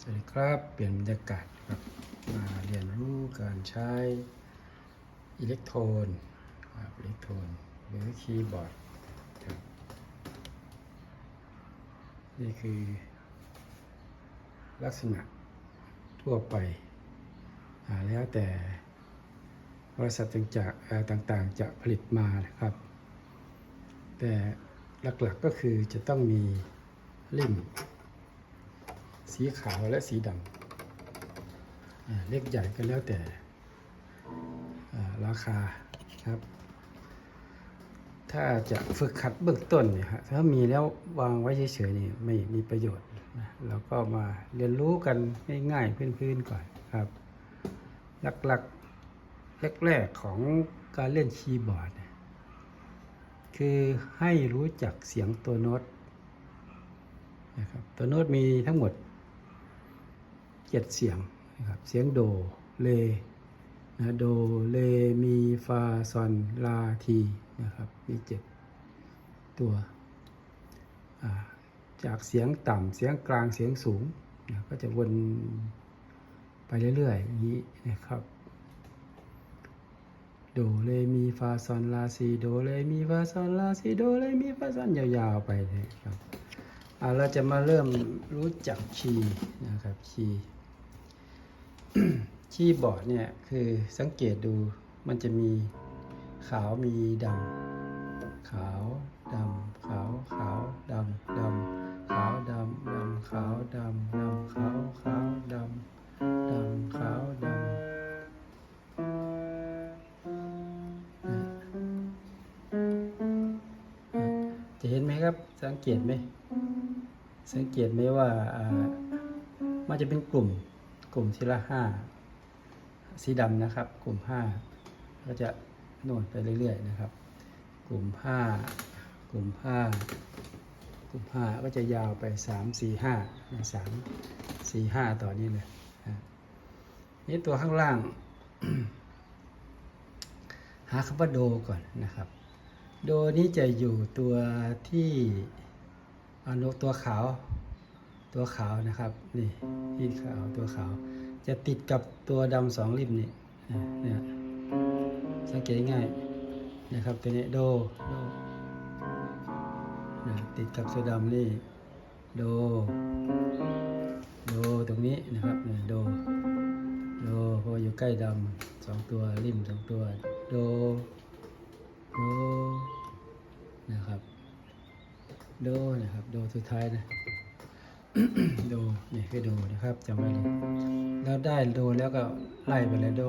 สวัสดีครับเปลี่ยนบรรยากาศครับมาเรียนรู้การใช้อิเล็กโทรนครับอิเล็กโทรนหรือคีย์บอร์ดครับนี่คือลักษณะทั่วไปแล้วแต่บริษัทต่างๆจะผลิตมานะครับ แต่หลักๆก็คือจะต้องมีลิ่ม สีขาวและสีดำเล็กใหญ่ก็แล้วแต่ราคาครับ ถ้าจะฝึกขัดเบื้องต้นเนี่ยฮะถ้ามีแล้ววางไว้เฉยๆนี่ไม่มีประโยชน์เราก็มาเรียนรู้กันง่ายๆพื้นๆก่อนครับหลักๆแรกๆของการเล่นคีย์บอร์ด คือให้รู้จักเสียงตัวโน้ตนะครับตัวโน้ตมีทั้งหมด เจ็ดเสียงนะครับเสียงโดเลนะโดเลมีฟาซอนลาทีนะครับมีเจ็ดตัวจากเสียงต่ำเสียงกลางเสียงสูงนะก็จะวนไปเรื่อยๆอย่างนี้นะครับโดเลมีฟาซอนลาซีโดเลมีฟาซอนลาซีโดเลมีฟาซอนยาวๆไปเลยครับเราจะมาเริ่มรู้จักคีนะครับคีย์ คีย์บอร์ดเนี่ยคือสังเกตดูมันจะมีขาวมีดำขาวดำขาวขาวดำดำขาวดำดำขาวดำดำขาวขาวดำดำขาวดำจะเห็นไหมครับสังเกตไหมสังเกตไหมว่าอ่ามันจะเป็นกลุ่ม กลุ่มทีละห้าสีดำนะครับ กลุ่มห้าก็จะน่นไปเรื่อยๆนะครับ กลุ่มห้ากลุ่มห้ากลุ่มห้าก็จะยาวไปสามสี่ห้าสามสี่ห้าต่อนี้เลยนะนี่ตัวข้างล่าง หาคำว่าโดก่อนนะครับ โดนี้จะอยู่ตัวที่อนุตัวขาว ตัวขาวนะครับ นี่ที่ขาวตัวขาว จะติดกับตัวดำสองริมนี่เนี่ยสังเกตง่ายนะครับตัวนี้โดโดนะติดกับตัวดำนี่โด โดตรงนี้นะครับเนี่ยโดโดพราะว่าอยู่ใกล้ดำสองตัวริมสองตัว โดโดนะครับ โดนะครับ โดสุดท้ายนะ โดนี่คือโดนะครับจำไว้เลยแล้วได้โดแล้วก็ไล่ไปเลยโด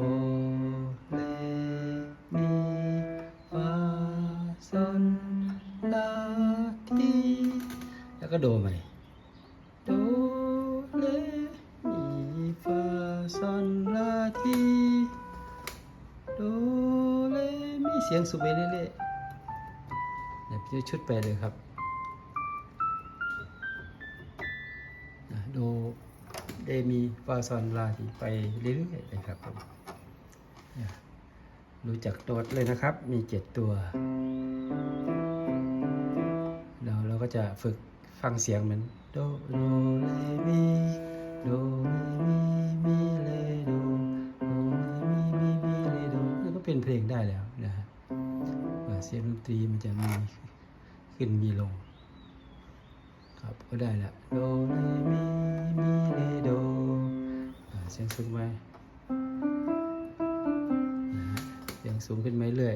เลมีฟาซอนลาทีแล้วก็โดใหม่โดเลมีฟาซอนลาทีโดเลมีเสียงสูงไปเรื่อยๆเดี๋ยวพี่จะชุดไปเลยครับ เดมีฟาซอนลาทีไปเรื่อยๆนะครับผมรู้จักโดดเลยนะครับ มีเจ็ดตัวเราเราก็จะฝึกฟังเสียงเหมือนโดโดเลมีโดเลมีมีเลโดโดเลมีมีมีเลโดนี่ก็เป็นเพลงได้แล้วนะฮะเสียงดนตรีมันจะมีขึ้นมีลง ก็ได้ละโดเรมีมีเรโดอ่าเสียงสูงไปนะฮะเสียงสูงขึ้นไหมเรื่อย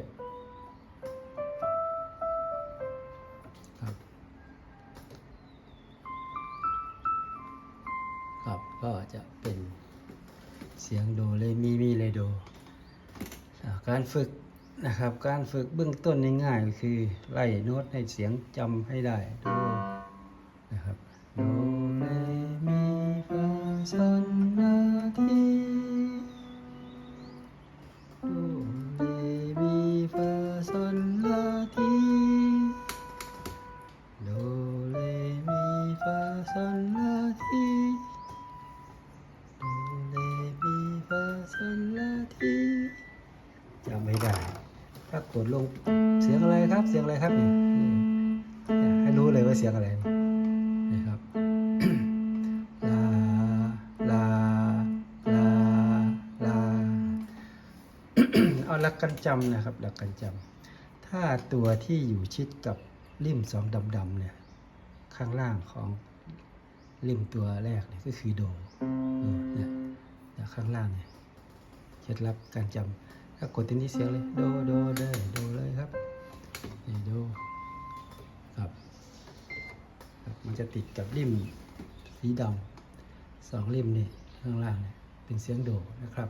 ครับครับก็จะเป็นเสียงโดเรมีมีเรโดอ่าการฝึกนะครับ การฝึกเบื้องต้นง่ายๆก็คือไล่โน้ตให้เสียงจำให้ได้โด นะครับโดเรมีฟาซอนลาทีโดเรมีฟาซอนลาทีโดเรมีฟาซอนลาทีโดเรมีฟาซอนลาทีจำไม่ได้ถ้ากดลงเสียงอะไรครับเสียงอะไรครับเนี่ยให้รู้เลยว่าเสียงอะไร เอาหลักกันจำนะครับหลักกันจำถ้าตัวที่อยู่ชิดกับริมสองดำๆเนี่ยข้างล่างของริมตัวแรกเนี่ยก็คือโดเนี่ยข้างล่างเนี่ยเคล็ดลับการจำถ้ากดที่นี้เสียงเลยโดโดเดโดเลยครับนี่โดครับครับ มันจะติดกับริมสีดำสองริมนี่ข้างล่างเนี่ยเป็นเสียงโดนะครับ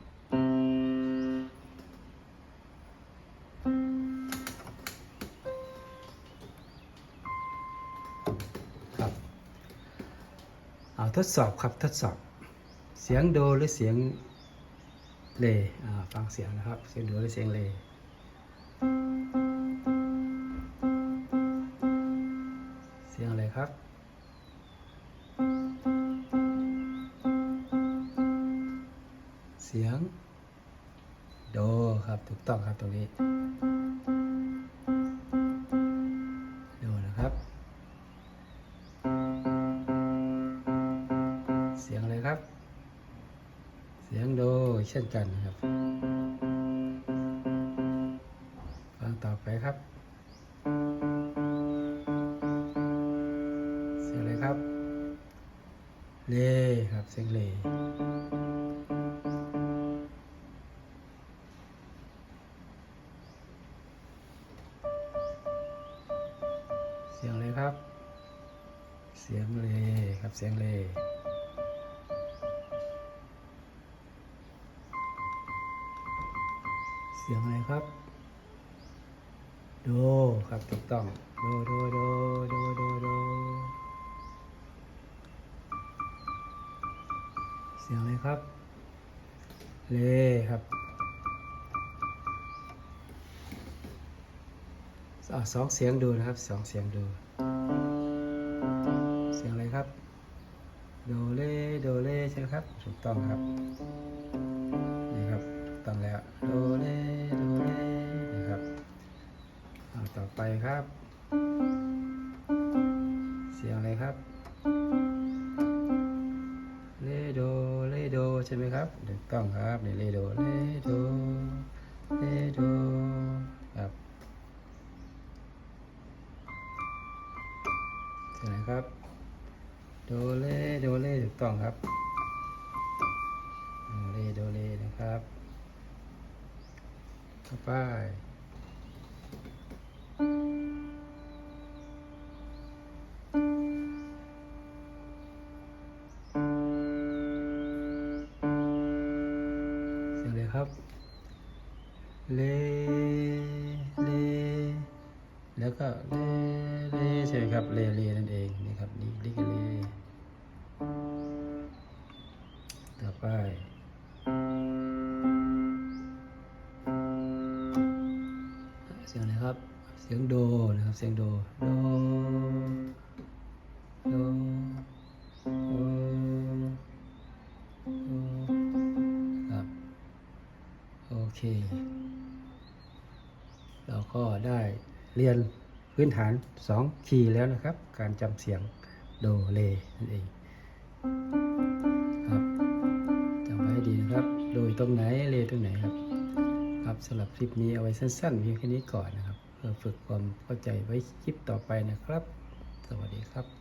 เอาทดสอบครับทดสอบ เสียงโดหรือเสียงเล่ฟังเสียงนะครับ เสียงโดหรือเสียงเลเสียงอะไรครับเสียง โดครับถูกต้องครับตรงนี้ กันครับฟังต่อไปครับ เสียงอะไรครับ เลครับเสียงเลเสียงอะไรครับ เสียงเลครับ เสียงเล สียงอะไรครับโดครับถูกต้องโดโดโดโดโดโดเสียงอะไรครับเลครับสองเสียงดูนะครับสองเสียงดู เสียงอะไรครับโดเลโดเลใช่ไหมครับถูกต้องครับนี่ครับต้องแล้วโดเลโดเล ไปครับ เสียงอะไรครับ เลโด เลโดใช่ไหมครับถูกต้องครับนี่เลโด เลโด เลโดครับเสียงอะไรครับ โดเล โดเลถูกต้องครับ โดเล โดเลนะครับ ต่อไป เสียงอะไรครับ เลเลแล้วก็เลเลใช่ไหมครับ เลเลนั่นเองนี่ครับนี่ลิกเลต่อไปเสียงอะไรครับ เสียงโดนะครับ เสียงโด โด โดโอโอครับ โอเค เราก็ได้เรียนพื้นฐาน 2 คีย์แล้วนะครับ การจำเสียงโด เลนั่นเองครับจำไว้ให้ดีนะครับ โดยตรงไหน เลตรงไหนครับ ครับสำหรับคลิปนี้เอาไว้สั้นๆเพียงแค่นี้ก่อนนะครับ เพื่อฝึกความเข้าใจไว้คลิปต่อไปนะครับ สวัสดีครับ